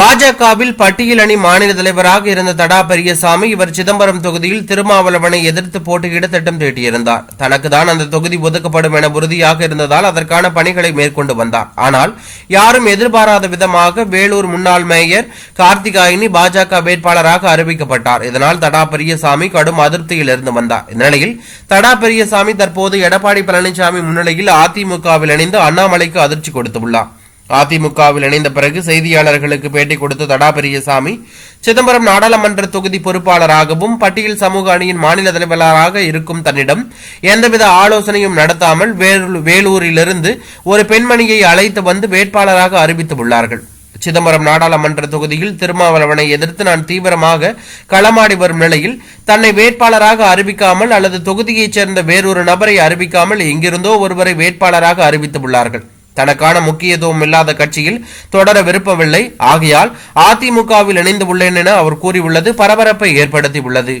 பாஜகவில் பட்டியல் அணி மாநில தலைவராக இருந்த தடா பெரியசாமி இவர் சிதம்பரம் தொகுதியில் திருமாவளவனை எதிர்த்து போட்டியிட திட்டம் தீட்டியிருந்தார். தனக்கு தான் அந்த தொகுதி ஒதுக்கப்படும் என உறுதியாக இருந்ததால் அதற்கான பணிகளை மேற்கொண்டு வந்தார். ஆனால் யாரும் எதிர்பாராத விதமாக வேலூர் முன்னாள் மேயர் கார்த்திகாயினி பாஜக வேட்பாளராக அறிவிக்கப்பட்டார். இதனால் தடா பெரியசாமி கடும் அதிருப்தியில் இருந்து வந்தார். இந்நிலையில் தடா பெரியசாமி தற்போது எடப்பாடி பழனிசாமி முன்னிலையில் அதிமுகவில் இணைந்து அண்ணாமலைக்கு அதிர்ச்சி கொடுத்துள்ளார். அதிமுகவில் இணைந்த பிறகு செய்தியாளர்களுக்கு பேட்டி கொடுத்த தடா பெரியசாமி சிதம்பரம் நாடாளுமன்ற தொகுதி பொறுப்பாளராகவும் பட்டியல் சமூக அணியின் மாநில தலைவராக இருக்கும் தன்னிடம் எந்தவித ஆலோசனையும் நடத்தாமல் வேலூரிலிருந்து ஒரு பெண்மணியை அழைத்து வந்து வேட்பாளராக அறிவித்துள்ளார்கள் சிதம்பரம் நாடாளுமன்ற தொகுதியில் திருமாவளவனை எதிர்த்து நான் தீவிரமாக களமாடி வரும் நிலையில் தன்னை வேட்பாளராக அறிவிக்காமல் அல்லது தொகுதியைச் சேர்ந்த வேறொரு நபரை அறிவிக்காமல் எங்கிருந்தோ ஒருவரை வேட்பாளராக அறிவித்துள்ளார்கள் தனக்கான முக்கியத்துவம் இல்லாத கட்சியில் தொடர விருப்பமில்லை ஆகையால் அதிமுகவில் இணைந்து உள்ளேன் என அவர் கூறியுள்ளது பரபரப்பை ஏற்படுத்தியுள்ளது.